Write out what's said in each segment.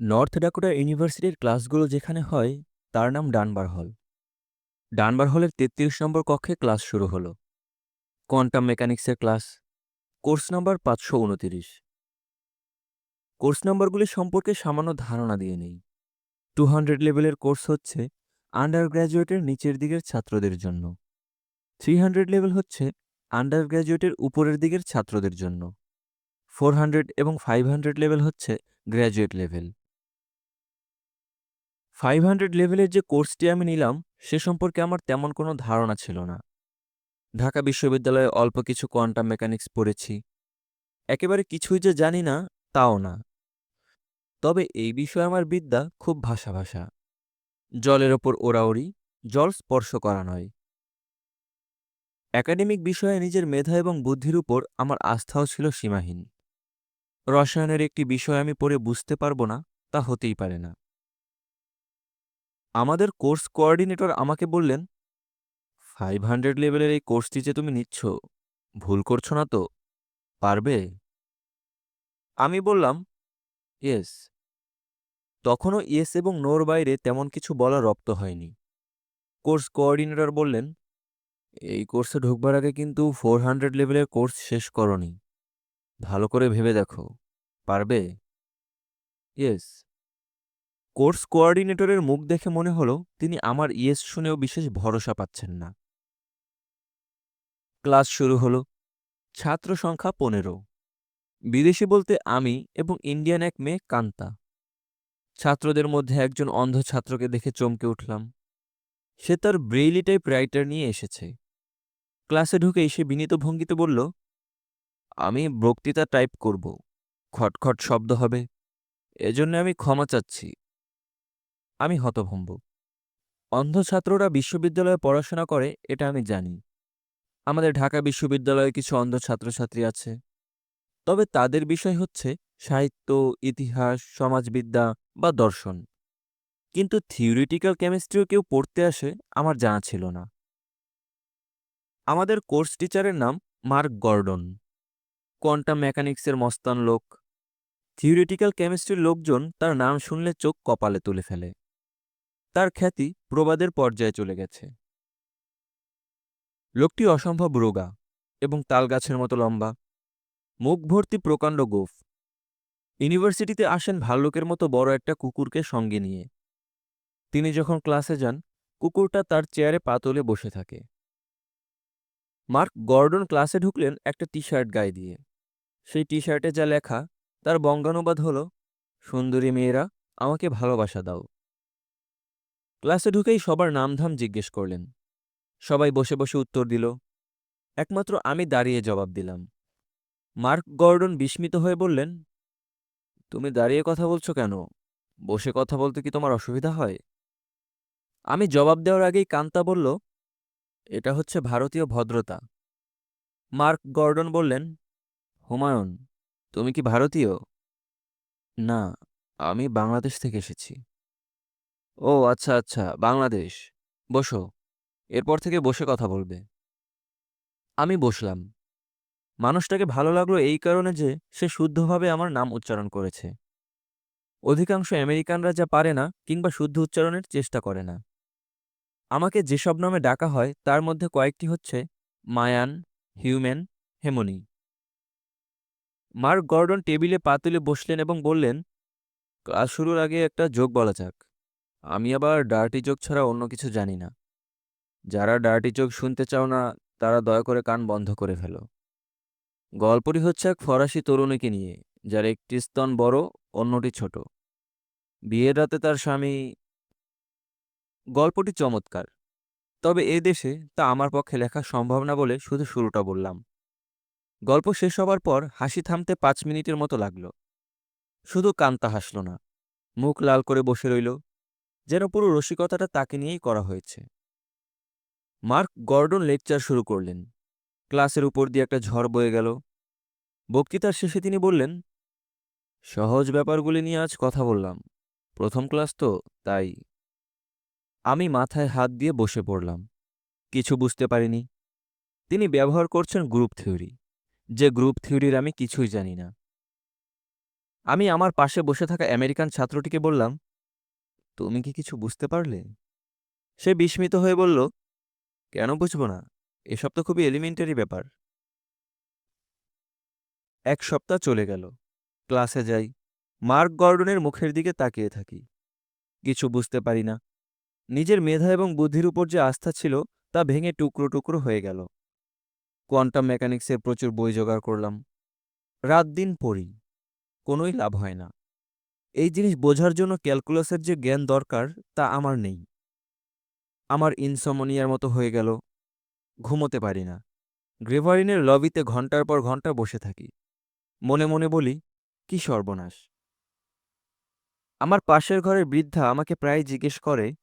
North Dakota ইউনিভার্সিটির ক্লাসগুলো যেখানে হয়, তার নাম ডানবার হল ডানবার হলের তেত্রিশ নম্বর কক্ষে ক্লাস শুরু হলো। কোয়ান্টাম মেকানিক্সের ক্লাস কোর্স নাম্বার পাঁচশো উনতিরিশ। কোর্স নাম্বারগুলি সম্পর্কে সামান্য ধারণা দিয়ে নেই। টু হান্ড্রেড লেভেলের কোর্স হচ্ছে আন্ডার গ্র্যাজুয়েটের নিচের দিকের ছাত্রদের জন্য। থ্রি হান্ড্রেড লেভেল হচ্ছে আন্ডার গ্র্যাজুয়েটের উপরের দিকের ছাত্রদের জন্য। ফোর হান্ড্রেড এবং ফাইভ হান্ড্রেড লেভেল হচ্ছে গ্র্যাজুয়েট লেভেল ফাইভ হান্ড্রেড লেভেলের যে কোর্সটি আমি নিলাম, সে সম্পর্কে আমার তেমন কোনো ধারণা ছিল না। ঢাকা বিশ্ববিদ্যালয়ে অল্প কিছু কোয়ান্টাম মেকানিক্স পড়েছি। একেবারে কিছুই যে জানি না, তাও না। তবে এই বিষয়ে আমার বিদ্যা খুব ভাষা ভাষা। জলের ওপর ওড়াওড়ি জল স্পর্শ করা নয়। একাডেমিক বিষয়ে নিজের মেধা এবং বুদ্ধির উপর আমার আস্থাও ছিল সীমাহীন। রসায়নের একটি বিষয় আমি পড়ে বুঝতে পারব না, তা হতেই পারে না। আমাদের কোর্স কোঅর্ডিনেটর আমাকে বললেন, ফাইভ হান্ড্রেড লেভেলের এই কোর্সটি যে তুমি নিচ্ছ, ভুল করছ না তো? পারবে? আমি বললাম, ইয়েস। তখনও ইয়েস এবং নোর বাইরে তেমন কিছু বলা রপ্ত হয়নি। কোর্স কোঅর্ডিনেটর বললেন, এই কোর্সে ঢুকবার আগে কিন্তু ফোর হান্ড্রেড লেভেলের কোর্স শেষ করনি। ভালো করে ভেবে দেখো। পারবে? ইয়েস। কোর্স কোঅর্ডিনেটরের মুখ দেখে মনে হলো তিনি আমার ইয়েস শুনেও বিশেষ ভরসা পাচ্ছেন না। ক্লাস শুরু হলো। ছাত্র সংখ্যা পনেরো। বিদেশি বলতে আমি এবং ইন্ডিয়ান এক মেয়ে কান্তা। ছাত্রদের মধ্যে একজন অন্ধ ছাত্রকে দেখে চমকে উঠলাম। সে তার ব্রেইলি টাইপ রাইটার নিয়ে এসেছে। ক্লাসে ঢুকে এসে বিনীত ভঙ্গিতে বলল, আমি বক্তৃতা টাইপ করব। খটখট শব্দ হবে। এজন্য আমি ক্ষমা চাচ্ছি। আমি হতভম্ব। অন্ধ ছাত্ররা বিশ্ববিদ্যালয়ে পড়াশোনা করে, এটা আমি জানি। আমাদের ঢাকা বিশ্ববিদ্যালয়ে কিছু অন্ধ ছাত্রছাত্রী আছে। তবে তাদের বিষয় হচ্ছে সাহিত্য, ইতিহাস, সমাজবিদ্যা বা দর্শন। কিন্তু থিওরিটিক্যাল কেমিস্ট্রিও কেউ পড়তে আসে, আমার জানা ছিল না। আমাদের কোর্স টিচারের নাম মার্ক গর্ডন। কোয়ান্টাম মেকানিক্সের মস্তান লোক। থিওরিটিক্যাল কেমিস্ট্রির লোকজন তার নাম শুনলে চোখ কপালে তুলে ফেলে। তার খ্যাতি প্রবাদের পর্যায়ে চলে গেছে। লোকটি অসম্ভব রোগা এবং তালগাছের মতো লম্বা। মুখ ভর্তি প্রকাণ্ড গোফ। ইউনিভার্সিটিতে আসেন ভাল্লুকের মতো বড় একটা কুকুরকে সঙ্গে নিয়ে। তিনি যখন ক্লাসে যান, কুকুরটা তার চেয়ারে পাতলে বসে থাকে। মার্ক গর্ডন ক্লাসে ঢুকলেন একটা টি শার্ট গায়ে দিয়ে। সেই টি শার্টে যা লেখা, তার বঙ্গানুবাদ হল, সুন্দরী মেয়েরা, আমাকে ভালোবাসা দাও। ক্লাসে ঢুকেই সবার নামধাম জিজ্ঞেস করলেন। সবাই বসে বসে উত্তর দিল, একমাত্র আমি দাঁড়িয়ে জবাব দিলাম। মার্ক গর্ডন বিস্মিত হয়ে বললেন, তুমি দাঁড়িয়ে কথা বলছো কেন? বসে কথা বলতে কি তোমার অসুবিধা হয়? আমি জবাব দেওয়ার আগেই কান্তা বলল, এটা হচ্ছে ভারতীয় ভদ্রতা। মার্ক গর্ডন বললেন, হুমায়ুন, তুমি কি ভারতীয়? না, আমি বাংলাদেশ থেকে এসেছি। ও আচ্ছা আচ্ছা বাংলাদেশ। বসো, এরপর থেকে বসে কথা বলবে। আমি বসলাম। মানুষটাকে ভালো লাগল এই কারণে যে সে শুদ্ধভাবে আমার নাম উচ্চারণ করেছে। অধিকাংশ আমেরিকানরা যা পারে না কিংবা শুদ্ধ উচ্চারণের চেষ্টা করে না। আমাকে যেসব নামে ডাকা হয় তার মধ্যে কয়েকটি হচ্ছে মায়ান, হিউম্যান, হেমনি। মার্ক গর্ডন টেবিলে পা তুলে বসলেন এবং বললেন ক্লাস শুরুর আগে একটা যোগ বলা যাক। আমি আবার ডার্টি যোগ ছাড়া অন্য কিছু জানি না। যারা ডার্টি যোগ শুনতে চাও না, তারা দয়া করে কান বন্ধ করে ফেলো। গল্পটি হচ্ছে এক ফরাসি তরুণীকে নিয়ে, যার একটি স্তন বড়, অন্যটি ছোট। বিয়ের রাতে তার স্বামী গল্পটি চমৎকার। তবে এ দেশে তা আমার পক্ষে লেখা সম্ভব না বলে শুধু শুরুটা বললাম। গল্প শেষ হবার পর হাসি থামতে পাঁচ মিনিটের মতো লাগল। শুধু কান্তা হাসল না, মুখ লাল করে বসে রইল। যেন পুরো রসিকতাটা তাকে নিয়েই করা হয়েছে। মার্ক গর্ডন লেকচার শুরু করলেন। ক্লাসের উপর দিয়ে একটা ঝড় বয়ে গেল। বক্তৃতার শেষে তিনি বললেন, সহজ ব্যাপারগুলি নিয়ে আজ কথা বললাম। প্রথম ক্লাস তো, তাই। আমি মাথায় হাত দিয়ে বসে পড়লাম। কিছু বুঝতে পারিনি। তিনি ব্যবহার করছেন গ্রুপ থিওরি। যে গ্রুপ থিওরির আমি কিছুই জানি না। আমি আমার পাশে বসে থাকা আমেরিকান ছাত্রটিকে বললাম তুমি কি কিছু বুঝতে পারলে? সে বিস্মিত হয়ে বলল, কেন বুঝব না? এসব তো খুবই এলিমেন্টারি ব্যাপার। এক সপ্তাহ চলে গেল। ক্লাসে যাই। মার্ক গর্ডনের মুখের দিকে তাকিয়ে থাকি। কিছু বুঝতে পারি না। নিজের মেধা এবং বুদ্ধির উপর যে আস্থা ছিল, তা ভেঙে টুকরো টুকরো হয়ে গেল। কোয়ান্টাম মেকানিক্সের প্রচুর বই জোগাড় করলাম। রাত দিন পড়ি। কোনোই লাভ হয় না। এই জিনিস বোঝার জন্য ক্যালকুলাসের যে জ্ঞান দরকার, তা আমার নেই। আমার ইনসমনিয়ার মতো হয়ে গেল। ঘুমোতে পারি না। গ্রেভারিনের লবিতে ঘণ্টার পর ঘণ্টা বসে থাকি। মনে মনে বলি, কি সর্বনাশ! আমার পাশের ঘরের বৃদ্ধা আমাকে প্রায় জিজ্ঞেস করে,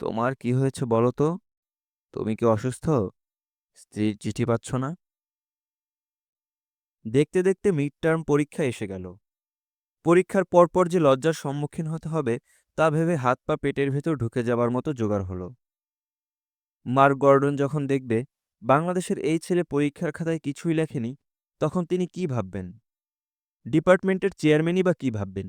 তোমার কি হয়েছে বলো তো? তুমি কি অসুস্থ? স্ত্রীর চিঠি পাচ্ছ না? দেখতে দেখতে মিড টার্ম পরীক্ষা এসে গেল। পরীক্ষার পরপর যে লজ্জার সম্মুখীন হতে হবে, তা ভেবে হাত পা পেটের ভেতর ঢুকে যাবার মতো জোগাড় হলো। মার্ক গর্ডন যখন দেখবে, বাংলাদেশের এই ছেলে পরীক্ষার খাতায় কিছুই লেখেনি, তখন তিনি কি ভাববেন? ডিপার্টমেন্টের চেয়ারম্যানই বা কি ভাববেন?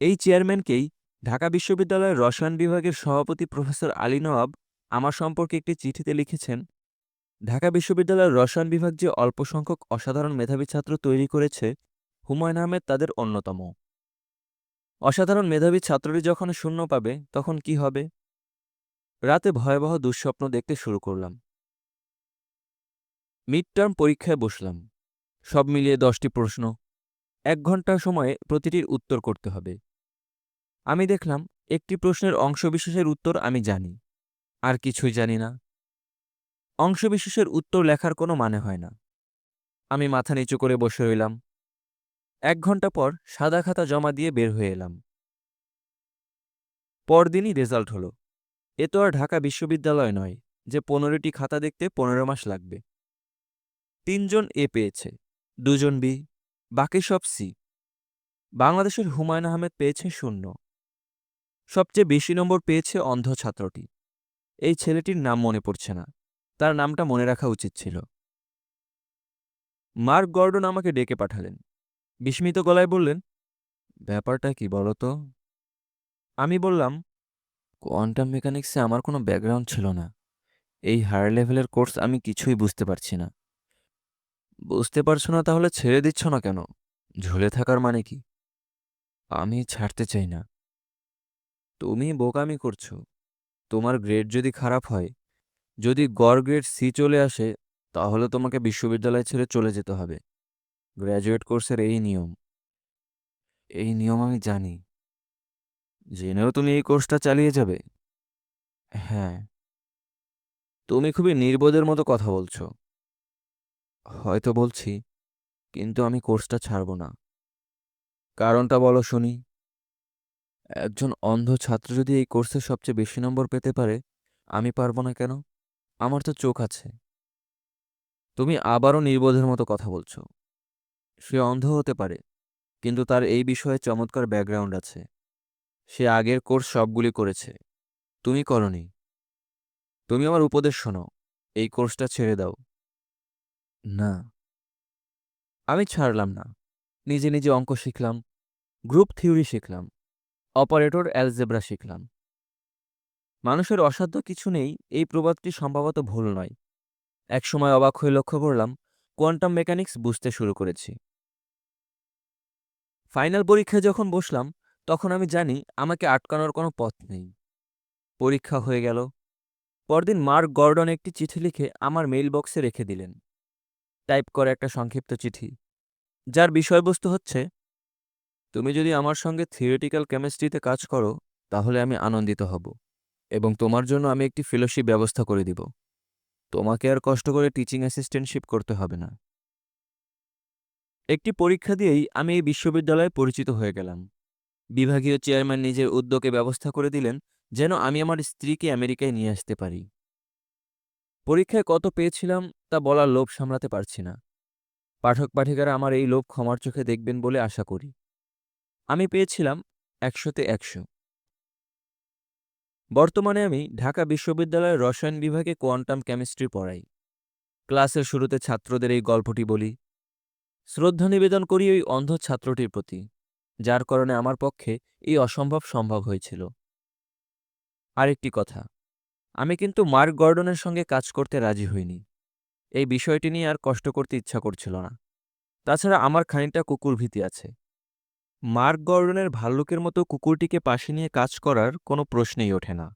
এই চেয়ারম্যানকেই ঢাকা বিশ্ববিদ্যালয়ের রসায়ন বিভাগের সভাপতি প্রফেসর আলী নওয়াব আমার সম্পর্কে একটি চিঠিতে লিখেছেন, ঢাকা বিশ্ববিদ্যালয়ের রসায়ন বিভাগ যে অল্প সংখ্যক অসাধারণ মেধাবী ছাত্র তৈরি করেছে হুমায়ুন আহমেদ তাদের অন্যতম। অসাধারণ মেধাবী ছাত্রটি যখন শূন্য পাবে, তখন কি হবে? রাতে ভয়াবহ দুঃস্বপ্ন দেখতে শুরু করলাম। মিড টার্ম পরীক্ষায় বসলাম। সব মিলিয়ে দশটি প্রশ্ন। এক ঘণ্টার সময়ে প্রতিটির উত্তর করতে হবে। আমি দেখলাম, একটি প্রশ্নের অংশবিশেষের উত্তর আমি জানি। আর কিছুই জানি না। অংশবিশেষের উত্তর লেখার কোনো মানে হয় না। আমি মাথা নিচু করে বসে রইলাম। এক ঘণ্টা পর সাদা খাতা জমা দিয়ে বের হয়ে এলাম। পরদিনই রেজাল্ট হলো। এ তো আর ঢাকা বিশ্ববিদ্যালয় নয়, যে পনেরোটি খাতা দেখতে পনেরো মাস লাগবে। তিনজন এ পেয়েছে, দুজন বি, বাকি সব সি। বাংলাদেশের হুমায়ুন আহমেদ পেয়েছে শূন্য। সবচেয়ে বেশি নম্বর পেয়েছে অন্ধ ছাত্রটি। এই ছেলেটির নাম মনে পড়ছে না, তার নামটা মনে রাখা উচিত ছিল। মার্ক গর্ডন আমাকে ডেকে পাঠালেন। বিস্মিত গলায় বললেন, ব্যাপারটা কি বলো তো? আমি বললাম, কোয়ান্টাম মেকানিক্সে আমার কোনো ব্যাকগ্রাউন্ড ছিল না। এই হায়ার লেভেলের কোর্স আমি কিছুই বুঝতে পারছি না। বুঝতে পারছ না তাহলে ছেড়ে দিচ্ছ না কেন? ঝুলে থাকার মানে কি? আমি ছাড়তে চাই না। তুমি বোকামি করছ। তোমার গ্রেড যদি খারাপ হয়, যদি গড় গ্রেড সি চলে আসে, তাহলে তোমাকে বিশ্ববিদ্যালয় ছেড়ে চলে যেতে হবে। গ্র্যাজুয়েট কোর্সের এই নিয়ম। এই নিয়ম আমি জানি। জেনেও তুমি এই কোর্সটা চালিয়ে যাবে। হ্যাঁ। তুমি খুবই নির্বোধের মতো কথা বলছো। হয়তো বলছি, কিন্তু আমি কোর্সটা ছাড়ব না। কারণটা বলো শুনি। একজন অন্ধ ছাত্র যদি এই কোর্সে সবচেয়ে বেশি নম্বর পেতে পারে, আমি পারব না কেন? আমার তো চোখ আছে। তুমি আবারও নির্বোধের মতো কথা বলছো। সে অন্ধ হতে পারে, কিন্তু তার এই বিষয়ে চমৎকার ব্যাকগ্রাউন্ড আছে। সে আগের কোর্স সবগুলি করেছে। তুমি করনি। তুমি আমার উপদেশ শোনো। এই কোর্সটা ছেড়ে দাও। না। আমি ছাড়লাম না। নিজে নিজে অঙ্ক শিখলাম। গ্রুপ থিওরি শিখলাম। অপারেটর অ্যালজেব্রা শিখলাম। মানুষের অসাধ্য কিছু নেই, এই প্রবাদটি সম্ভবত ভুল নয়। একসময় অবাক হয়ে লক্ষ্য করলাম, কোয়ান্টাম মেকানিক্স বুঝতে শুরু করেছি। ফাইনাল পরীক্ষায় যখন বসলাম, তখন আমি জানি আমাকে আটকানোর কোনো পথ নেই। পরীক্ষা হয়ে গেল। পরদিন মার্ক গর্ডন একটি চিঠি লিখে আমার মেইল বক্সে রেখে দিলেন। টাইপ করে একটা সংক্ষিপ্ত চিঠি। যার বিষয়বস্তু হচ্ছে, তুমি যদি আমার সঙ্গে থিওরিটিক্যাল কেমিস্ট্রিতে কাজ করো, তাহলে আমি আনন্দিত হব এবং তোমার জন্য আমি একটি ফেলোশিপ ব্যবস্থা করে দিব। তোমাকে আর কষ্ট করে টিচিং অ্যাসিস্ট্যান্টশিপ করতে হবে না। একটি পরীক্ষা দিয়েই আমি এই বিশ্ববিদ্যালয়ে পরিচিত হয়ে গেলাম। বিভাগীয় চেয়ারম্যান নিজের উদ্যোগে ব্যবস্থা করে দিলেন যেন আমি আমার স্ত্রীকে আমেরিকায় নিয়ে আসতে পারি। পরীক্ষায় কত পেয়েছিলাম তা বলার লোভ সামলাতে পারছি না। পাঠক পাঠিকারা আমার এই লোভ ক্ষমার চোখে দেখবেন বলে আশা করি। আমি পেয়েছিলাম একশোতে একশো। বর্তমানে আমি ঢাকা বিশ্ববিদ্যালয়ের রসায়ন বিভাগে কোয়ান্টাম কেমিস্ট্রি পড়াই। ক্লাসের শুরুতে ছাত্রদের এই গল্পটি বলি শ্রদ্ধা নিবেদন করি ওই অন্ধ ছাত্রটির প্রতি, যার কারণে আমার পক্ষে এই অসম্ভব সম্ভব হয়েছিল। আরেকটি কথা, আমি কিন্তু মার্ক গর্ডনের সঙ্গে কাজ করতে রাজি হইনি। এই বিষয়টি নিয়ে আর কষ্ট করতে ইচ্ছা করছিল না। তাছাড়া আমার খানিকটা কুকুর ভীতি আছে। মার্ক গর্ডনের ভাল্লুকের মতো কুকুরটিকে পাশে নিয়ে কাজ করার কোনো প্রশ্নেই ওঠে না।